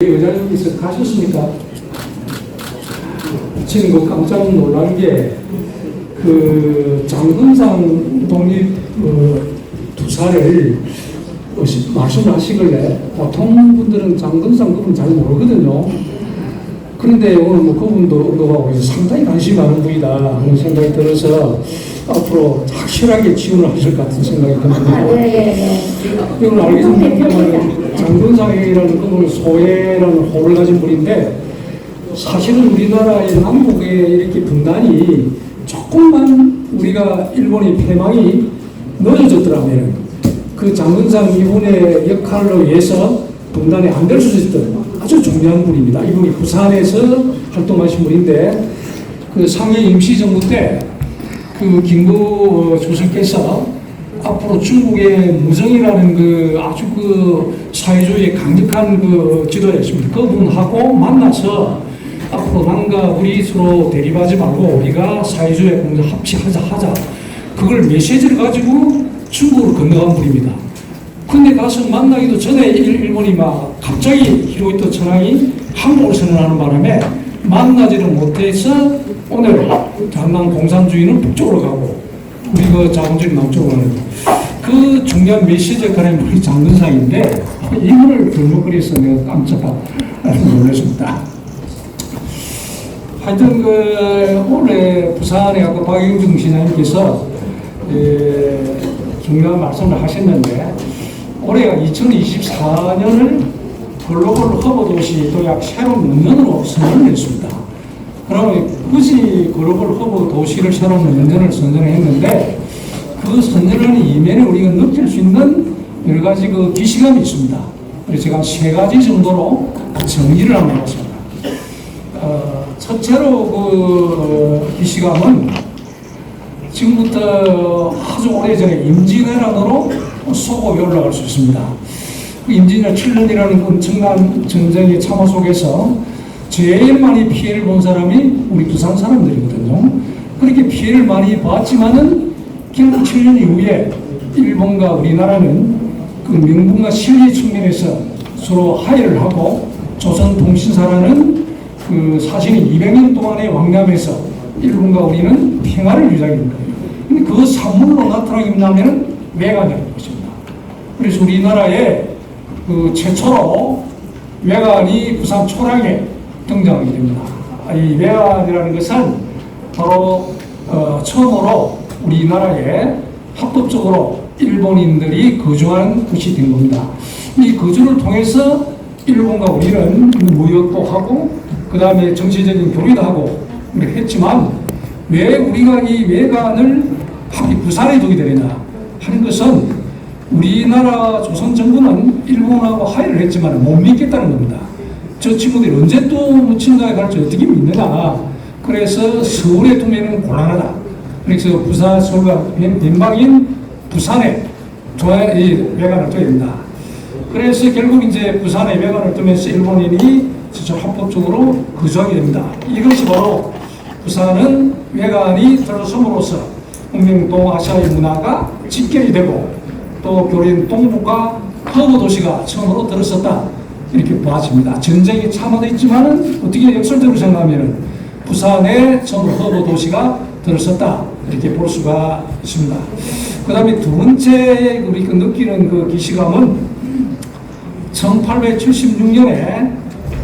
의장님께서 가셨습니까? 지금 그 깜짝 놀란 게, 그 장근상 독립 어, 투사를 어, 시- 말씀을 하시길래 보통 분들은 장근상 그분 잘 모르거든요. 그런데 오늘 뭐 그분도 언급하고 상당히 관심이 많은 분이다 하는 생각이 들어서 앞으로 확실하게 지원을 하실 것 같은 생각이 아, 듭니다. 예, 예, 예. 이건 알겠습니다만 대표입니다. 장군상이라는 그분은 소외라는 호를 가진 분인데 사실은 우리나라의 남북에 이렇게 분단이 조금만 우리가 일본의 패망이 늦어졌더라면 그 장군상 이분의 역할로 인해서 분단이 안 될수 있었던 아주 중요한 분입니다. 이분이 부산에서 활동하신 분인데 그 상해 임시정부 때 그 김구 어, 주석께서 앞으로 중국의 무정이라는 그 아주 그 사회주의의 강력한 그 지도자였습니다. 그분하고 만나서 앞으로 남과 우리 서로 대립하지 말고 우리가 사회주의 공동 합치하자 하자. 그걸 메시지를 가지고 중국으로 건너간 분입니다. 근데 가서 만나기도 전에 일- 일본이 막 갑자기 히로히토 천황이 항복을 선언하는 바람에 만나지를 못해서 오늘 장남 공산주의는 북쪽으로 가고 우리 그 자본주의 가는 그 중요한 메시지 역할의 우리 장근상인데 이분을 들먹거려서 내가 깜짝 놀랐습니다. 하여튼 그 올해 부산에 아까 박영중 시장님께서 에, 중요한 말씀을 하셨는데 올해가 2024년을 글로벌 허브 도시 도약 새로운 문년으로 선언을 했습니다. 그러면 굳이 글로벌 허브 도시를 새로운 문년을 선정했는데 그 선정하는 이면에 우리가 느낄 수 있는 여러 가지 그 기시감이 있습니다. 그래서 제가 세 가지 정도로 정리를 한번 해봤습니다. 어, 첫째로 그 기시감은 지금부터 아주 오래전에 임진왜란으로 소급이 올라갈 수 있습니다. 그 임진왜란 7년이라는 엄청난 전쟁의 참화 속에서 제일 많이 피해를 본 사람이 우리 부산 사람들이거든요. 그렇게 피해를 많이 봤지만은 결국 7년 이후에 일본과 우리나라는 그 명분과 실리 측면에서 서로 하해를 하고 조선통신사라는 그 사실이 200년 동안의 왕남에서 일본과 우리는 평화를 유지하는 거예요. 근데 그 산물로 나타나기면 외관이라는 것입니다. 그래서 우리나라에 그 최초로 외관이 부산 초량에 등장하게 됩니다. 아, 이 외관이라는 것은 바로 어, 처음으로 우리나라에 합법적으로 일본인들이 거주한 곳이 된 겁니다. 이 거주를 통해서 일본과 우리는 무역도 하고 그 다음에 정치적인 교류도 하고 했지만 왜 우리가 이 외관을 부산에 두게 되느냐 하는 것은 우리나라 조선 정부는 일본하고 하의를 했지만 못 믿겠다는 겁니다. 저 친구들이 언제 또 묻힌다에 갈지 어떻게 믿느냐. 그래서 서울에 두면은 곤란하다. 그래서 부산 서울과 빈- 빈방인 부산에 둬야 이 외관을 둬야 된다. 그래서 결국 이제 부산에 외관을 두면서 일본인이 진짜 합법적으로 거주하게 됩니다. 이것이 바로 부산은 외관이 들어섬으로써 운명 동아시아의 문화가 직결이 되고 또 교린 동북아 허브 도시가 처음으로 들어섰다 이렇게 봐집니다. 전쟁이 참화되어 있지만은 어떻게 역설적으로 생각하면은 부산에 처음으로 허브 도시가 들어섰다 이렇게 볼 수가 있습니다. 그 다음에 두 번째 우리가 느끼는 그 기시감은 1876년에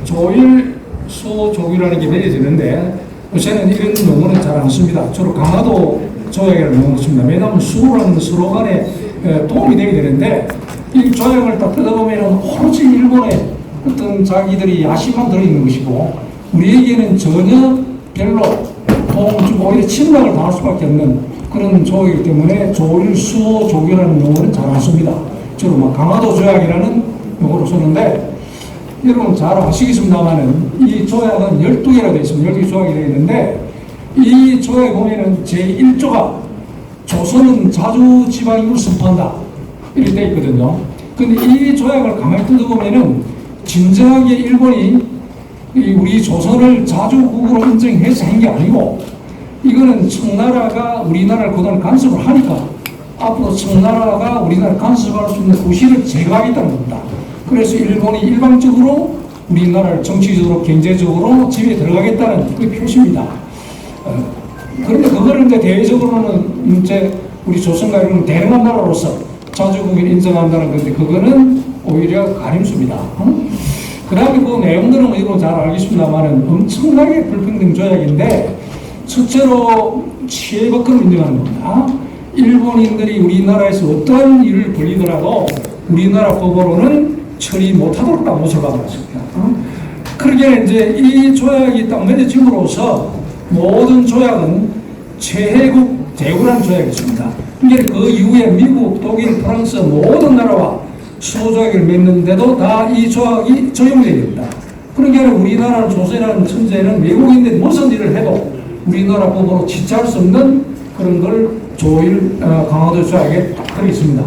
조일 소조규라는 게 맺어지는데 요새는 이런 용어는 잘 안 씁니다. 주로 강화도 조약이라는 용어를 씁니다. 왜냐하면 수로라는 서로 간에 에, 도움이 되게 되는데 이 조약을 딱 뜯어보면 오로지 일본의 어떤 자기들이 야심만 들어있는 것이고 우리에게는 전혀 별로 도움을 주고 오히려 침략을 당할 수밖에 없는 그런 조약이기 때문에 조일 수호 조교라는 용어는 잘 안 씁니다. 주로 막 강화도 조약이라는 용어로 쓰는데 여러분 잘 아시겠습니다만은 이 조약은 12개로 되어 있습니다. 12개 조약이 되어 있는데 이 조약에 보면은 제1조가 조선은 자주 지방임을 선포한다. 이렇게 되어 있거든요. 근데 이 조약을 가만히 뜯어보면은 진정하게 일본이 이 우리 조선을 자주국으로 인정해서 한 게 아니고 이거는 청나라가 우리나라를 그동안 간섭을 하니까 앞으로 청나라가 우리나라를 간섭할 수 있는 구실을 제거하겠다는 겁니다. 그래서 일본이 일방적으로 우리나라를 정치적으로 경제적으로 집에 들어가겠다는 그 표시입니다. 어, 그런데 그거를 이제 대외적으로는 이제 우리 조선과 이런 대응한 나라로서 자주국을 인정한다는 건데 그거는 오히려 가림수입니다. 그 다음에 그 내용들은 여러분 잘 알겠습니다만은 엄청나게 불평등 조약인데 첫째로 최고급 인정하는 겁니다. 일본인들이 우리나라에서 어떠한 일을 벌이더라도 우리나라 법으로는 처리 못하도록 나무서 박았습니다. 그러게 이제 이 조약이 딱 맺어짐으로써 모든 조약은 최혜국 대구라는 조약이 있습니다. 그 이후에 미국, 독일, 프랑스 모든 나라와 수조약을 맺는데도 다 이 조약이 적용되게 됩니다. 그러니까 우리나라 조선이라는 천재는 외국인들이 무슨 일을 해도 우리나라 법으로 지체할 수 없는 그런 걸 조일 어, 강화도 조약에 딱 들어 있습니다.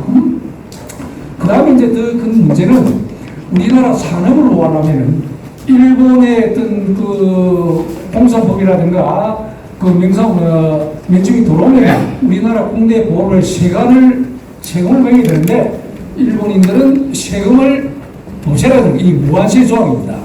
그 다음에 이제 더 큰 문제는 우리나라 산업을 보완하면은 일본의 어떤 그 공산법이라든가 그 명상 어, 명칭이 들어오면 우리나라 국내 보호를 세금을 매게 되는데 일본인들은 세금을 보세라든가 이 무한세 조항입니다.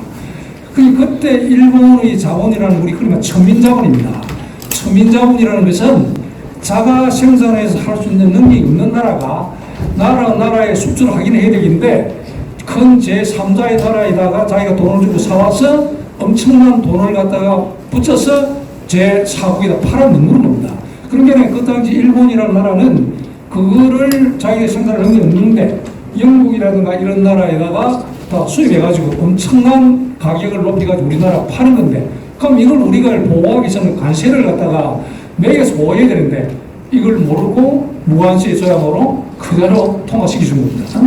그 그때 일본의 자본이라는 우리 그러니까 천민자본입니다. 천민자본이라는 것은 자가 생산해서 할 수 있는 능력이 없는 나라가 나라 나라에 수출을 하긴 해야 되겠는데 큰 제3자의 나라에다가 자기가 돈을 주고 사와서 엄청난 돈을 갖다가 붙여서 제4국에다 팔아넘는 겁니다. 그러니까 그 당시 일본이라는 나라는 그거를 자기가 생산할 능력이 없는데 영국이라든가 이런 나라에다가 다 수입해가지고 엄청난 가격을 높여가지고 우리나라 파는 건데 그럼 이걸 우리가 보호하기 위해서는 관세를 갖다가 매겨서 보호해야 되는데 이걸 모르고 무관세 조약으로 그대로 통과시켜 준 겁니다.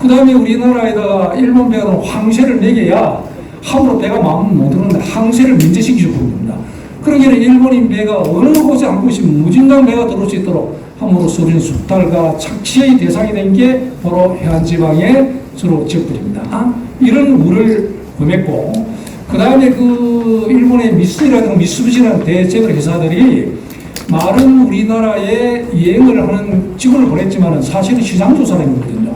그 다음에 우리나라에다가 일본 배가 황세를 매겨야 함부로 배가 마음 못 드는데 항세를 면제시켜 준 겁니다. 그러기에 일본인 배가 어느 곳에 한 곳이 무진장 배가 들어올 수 있도록 함으로 서린 수탈과 착취의 대상이 된 게 바로 해안지방의 주로 지역들입니다. 이런 우를 범했고, 그 다음에 그 일본의 미쓰이라든가 미쓰비시라는 대체벌 회사들이 말은 우리나라에 여행을 하는 직원을 보냈지만 사실은 시장조사라거든요.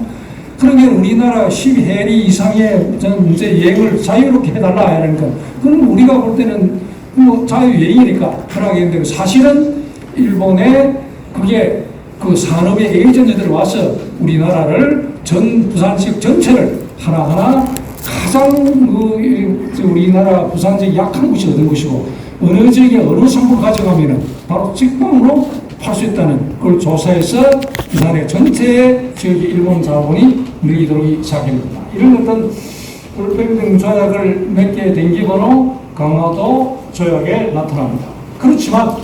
그러면 우리나라 12해리 이상의 이제 여행을 자유롭게 해달라 하니까 그럼 우리가 볼 때는 뭐 자유여행이니까 허락했는데 사실은 일본의 그게 그 산업의 에이전트들이 와서 우리나라를 전 부산 지역 전체를 하나하나 가장 그 우리나라 부산 지역 약한 곳이 어떤 곳이고 어느 지역에 어느 상품을 가져가면은 바로 직방으로 팔 수 있다는 걸 조사해서 부산의 전체 지역의 일본 자본이 밀리도록 시작합니다. 이런 어떤 불평등 조약을 맺게 된 기본으로 강화도 조약에 나타납니다. 그렇지만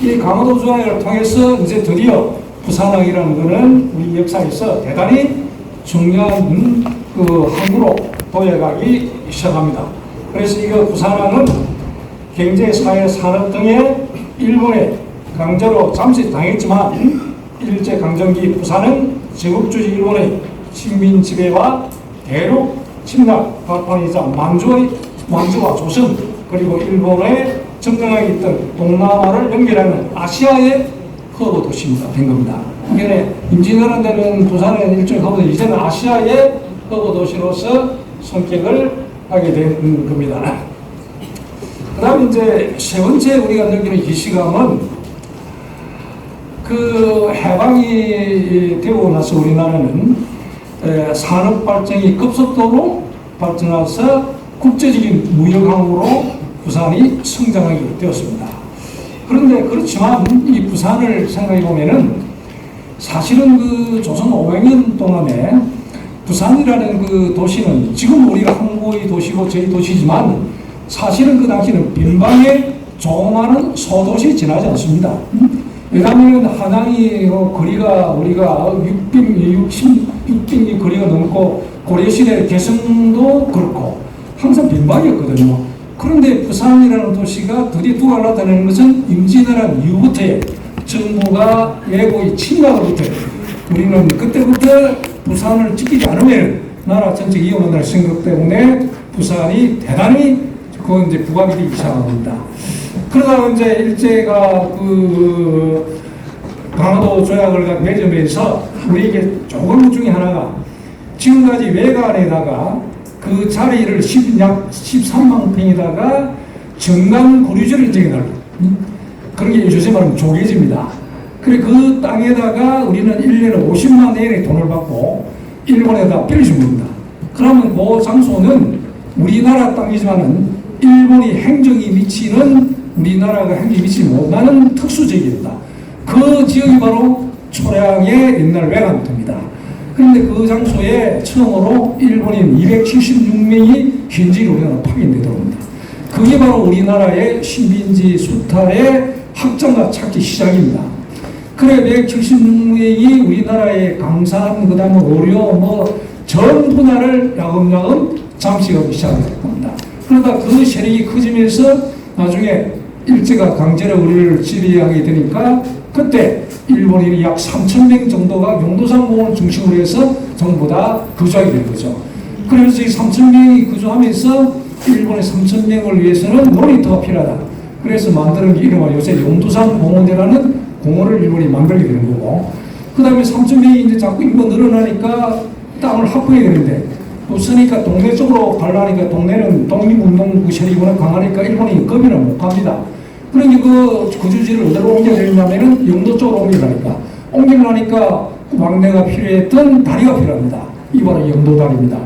이 강화도 조약을 통해서 이제 드디어 부산항이라는 것은 우리 역사에서 대단히 중요한 그 항구로 도약하기 시작합니다. 그래서 이거 부산항은 경제, 사회, 산업 등의 일본의 강제로 잠시 당했지만 일제 강점기 부산은 제국주의 일본의 식민 지배와 대륙 침략 발판이자 만주의 만주와 조선 그리고 일본의 정정하게 있던 동남아를 연결하는 아시아의 허브 도시입니다. 된 겁니다. 이게 임진왜란 때는 부산은 일종의 허브 이제는 아시아의 허브 도시로서 성격을 하게 된 겁니다. 그 다음 이제 세 번째 우리가 느끼는 기시감은 그 해방이 되고 나서 우리나라는 에, 산업 발전이 급속도로 발전해서 국제적인 무역항으로 부산이 성장하게 되었습니다. 그런데 그렇지만 이 부산을 생각해 보면은 사실은 그 조선 500년 동안에 부산이라는 그 도시는 지금 우리가 항구의 도시고 제2도시지만 사실은 그 당시는 빈방의 조그마한 소도시 지나지 않습니다. 왜냐하면 한양이 어, 거리가 우리가 600, 60, 600리 거리가 넘고 고려시대 개성도 그렇고 항상 빈방이었거든요. 그런데 부산이라는 도시가 드디어 두가 나타내는 것은 임진왜란 이후부터의 정부가 외국의 침략으로부터 우리는 그때부터 부산을 지키지 않으면 나라 전체 이용한다는 생각 때문에 부산이 대단히 그 이제 부각이 되기 시작한 겁니다. 그러다 이제 일제가 그 강화도 조약을 맺으면서 우리에게 것 중에 하나가 지금까지 외관에다가 그 자리를 10, 약 13만 평에다가 정강 구류지를 지어달라. 그런 게 요새 말하면 조개지입니다. 그래 그 땅에다가 우리는 1년에 50만 엔의 돈을 받고 일본에다 빌려준 겁니다. 그러면 그 장소는 우리나라 땅이지만은 일본이 행정이 미치는 우리나라가 행정이 미치지 못하는 특수 지역입니다. 그 지역이 바로 초량의 옛날 외관터입니다. 그런데 그 장소에 처음으로 일본인 276명이 현지로 우리나라 파견돼 들어옵니다. 그게 바로 우리나라의 식민지 수탈의 확장과 찾기 시작입니다. 그래 176명이 우리나라의 강산, 그 다음에 의료, 뭐전 분야를 야금야금 잠식하기 시작을 겁니다. 그러다 그 세력이 커지면서 나중에 일제가 강제로 우리를 지배하게 되니까 그때 일본인이 약 3천 명 정도가 용도산 공원을 중심으로 해서 전부 다 거주하게 된 거죠. 그래서 이 3천 명이 거주하면서 일본의 3천 명을 위해서는 놀이터가 필요하다. 그래서 만드는 게 이름은 요새 용도산 공원이라는 공원을 일본이 만들게 되는 거고 그 다음에 3천 명이 이제 자꾸 인구 늘어나니까 땅을 확보해야 되는데 없으니까 동네 쪽으로 가려니까 동네는 독립운동 세력이 워낙 강하니까 일본이 겁이나 못 갑니다. 그러니 그 거주지를 어디로 옮겨야 되냐면은 영도 쪽으로 옮기려니까 옮기려니까 왕래가 필요했던 다리가 필요합니다. 이 바로 영도다리입니다.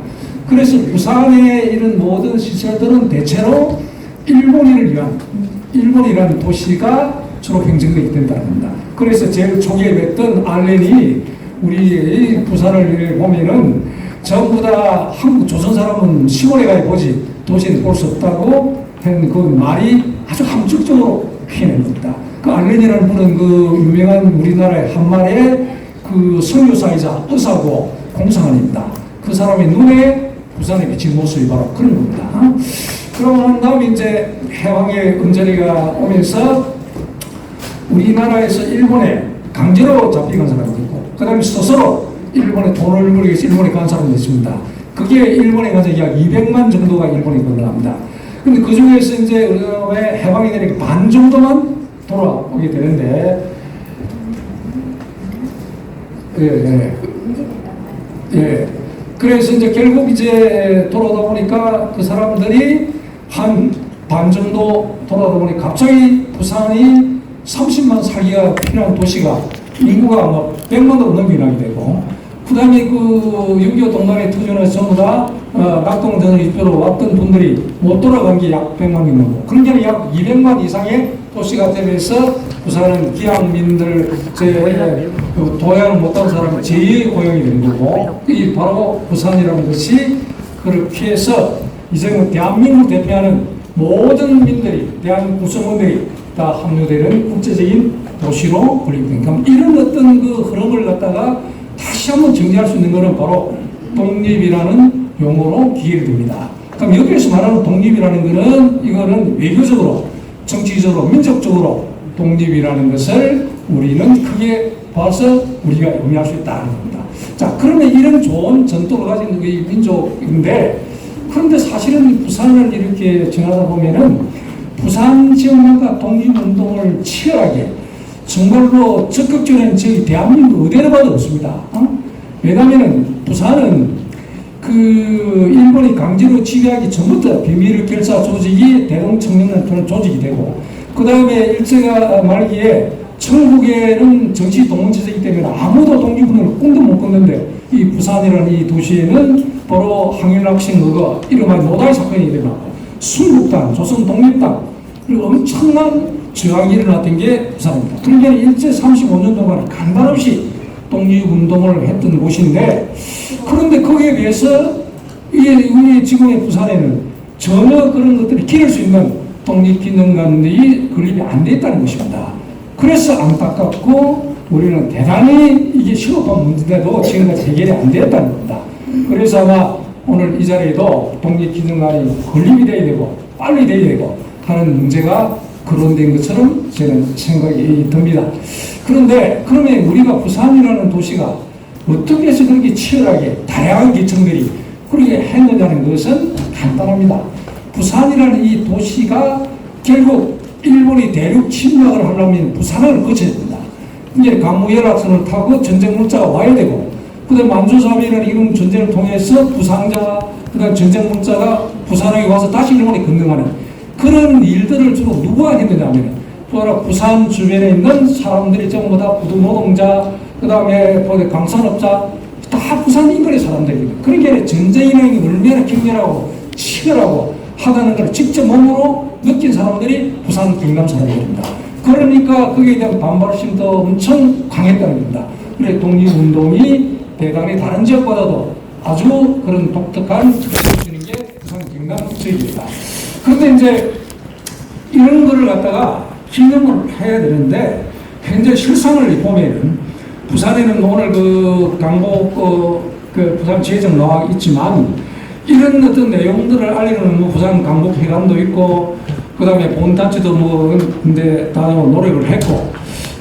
그래서 부산의 이런 모든 시설들은 대체로 일본인을 위한 일본이라는 도시가 주로 행정되게 된다는 겁니다. 그래서 제일 초기에 뵀던 알렌이 우리 부산을 보면은 전부 다 한국 조선 사람은 시골에 가야 보지 도시에는 볼 수 없다고 한그 말이 아주 함축적으로 표현한 겁니다. 그 알렌이라는 분은 그 유명한 우리나라의 한말의 그 선교사이자 의사고 공사관입니다. 그 사람의 눈에 부산에 비친 모습이 바로 그런 겁니다. 그러고 난 다음에 이제 해방의 은절이가 오면서 우리나라에서 일본에 강제로 잡혀간 사람이 있고 그 다음에 스스로 일본에 돈을 벌기 일본에 간 사람이 있습니다. 그게 일본에 가서 약 200만 정도가 일본에 건너갑니다. 근데 그 중에서 이제 우리나라에 해방이 되니까 반 정도만 돌아오게 되는데 예, 예. 예. 그래서 이제 결국 이제 돌아오다 보니까 그 사람들이 한 반 정도 돌아오다 보니 갑자기 부산이 30만 살기가 필요한 도시가 인구가 아마 100만도 넘기나게 되고 그 다음에 그6.25 동남에 터전에서 전부 다 어, 낙동전을 입으로 왔던 분들이 못 돌아간 게 약 100만 명 넘고 그런 게 약 200만 이상의 도시가 되면서 부산은 기양민들 제 그 도양을 못한 사람이 제2의 고향이 된 거고 이 바로 부산이라는 것이 그렇게 해서 이제는 대한민국 대표하는 모든 민들이 대한민국 구성원들이 다 합류되는 국제적인 도시로 불리게 된 겁니다. 이런 어떤 그 흐름을 갖다가 다시 한번 정리할 수 있는 것은 바로 독립이라는 용어로 기획이 됩니다. 그럼 여기에서 말하는 독립이라는 것은 이거는 외교적으로, 정치적으로, 민족적으로 독립이라는 것을 우리는 크게 봐서 우리가 의미할 수 있다는 겁니다. 자, 그러면 이런 좋은 전통을 가진 우리 민족인데 그런데 사실은 부산을 이렇게 지나다 보면은 부산 지역만과 독립운동을 치열하게 정말로 적극적인 저희 대한민국 어디를 봐도 없습니다. 어? 왜냐하면 부산은 그 일본이 강제로 지배하기 전부터 비밀 결사 조직이 대동 청년을 조직이 되고 그 다음에 일제가 말기에 천국에는 정치 동원체제이기 때문에 아무도 독립운동을 꿈도 못 꿨는데 이 부산이라는 이 도시에는 바로 항일학생 그거 이름한 노다이 사건이 일어나고 순국당, 조선 독립당 그리고 엄청난 저항이 일어났던 게 부산입니다. 그러니까 일제 35년 동안 간단없이 독립운동을 했던 곳인데 그런데 거기에 비해서 이 우리 지금의 부산에는 전혀 그런 것들이 기를 수 있는 독립기능관들이 건립이 안 됐다는 것입니다. 그래서 안타깝고 우리는 대단히 이게 시급한 문제인데도 지금까지 해결이 안 됐다는 겁니다. 그래서 아마 오늘 이 자리에도 독립기능관이 건립이 돼야 되고 빨리 돼야 되고 하는 문제가 거론된 것처럼 저는 생각이 듭니다. 그런데 그러면 우리가 부산이라는 도시가 어떻게 해서 그렇게 치열하게 다양한 계층들이 그렇게 했느냐는 것은 간단합니다. 부산이라는 이 도시가 결국 일본이 대륙 침략을 하려면 부산을 거쳐야 됩니다. 이제 강무 연락선을 타고 전쟁 물자가 와야 되고 그다음 만주사비라는 이런 전쟁을 통해서 부상자, 그다음 전쟁 문자가 부산에 와서 다시 일본에 건너가는 그런 일들을 주로 누가 했느냐면 바로 부산 주변에 있는 사람들이 전부 다 부두 노동자, 그 다음에 뭐 강산업자 다 부산 인근의 사람들입니다. 그러니까 전쟁이라는 게 얼마나 격렬하고 치열하고 하다는 걸 직접 몸으로 느낀 사람들이 부산 경남 사람들입니다. 그러니까 거기에 대한 반발심도 엄청 강했다는 겁니다. 그래 독립운동이 대단히 다른 지역보다도 아주 그런 독특한 특색을 주는 게 부산 경남 지역입니다. 그런데 이제 이런 거를 갖다가 기념을 해야 되는데 현재 실상을 보면은 부산에는 오늘 그 강복 그, 그 부산 지회장 나와 있지만 이런 어떤 내용들을 알리는 뭐 부산 강복 회관도 있고 그 다음에 본단체도 뭐 근데 다 노력을 했고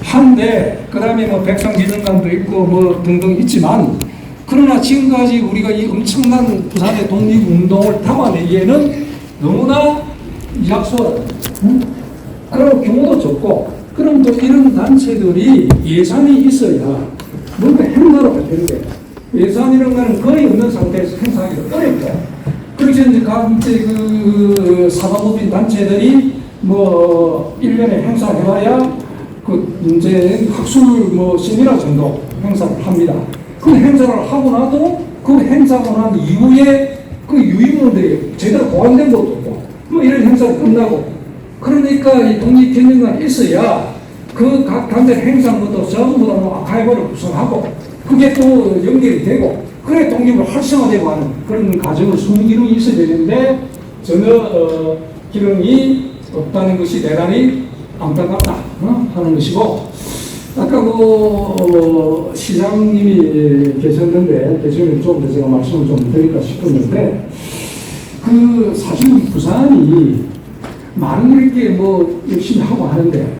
한데 그 다음에 뭐 백상기념관도 있고 뭐 등등 있지만 그러나 지금까지 우리가 이 엄청난 부산의 독립운동을 담아내기에는 너무나 약소하다. 응? 그런 경우도 적고, 그럼 또 이런 단체들이 예산이 있어야 뭔가 할 텐데, 예산이라는 거는 거의 없는 상태에서 행사하기가 어렵다. 그래서 이제 각 이제 그 사과법인 단체들이 뭐 1년에 행사해봐야 그 이제 학술 뭐 세미나 정도 행사를 합니다. 그 행사를 하고 나도 그 행사하고 난 이후에 그 유인물들이 제대로 보완된 것도 없고 뭐 이런 행사가 끝나고 그러니까 이 독립기념관이 있어야 그 각 단체 행사부터 전부 다뭐 아카이브를 구성하고 그게 또 연결이 되고 그래 독립을 활성화되고 하는 그런 과정을 순기능이 있어야 되는데 전혀 어, 기능이 없다는 것이 대단히 안타깝다 어? 하는 것이고 아까 그 어, 시장님이 계셨는데 계시면 좀더 제가 말씀을 좀 드릴까 싶었는데 그 사실 부산이 많은 이렇게 뭐 열심히 하고 하는데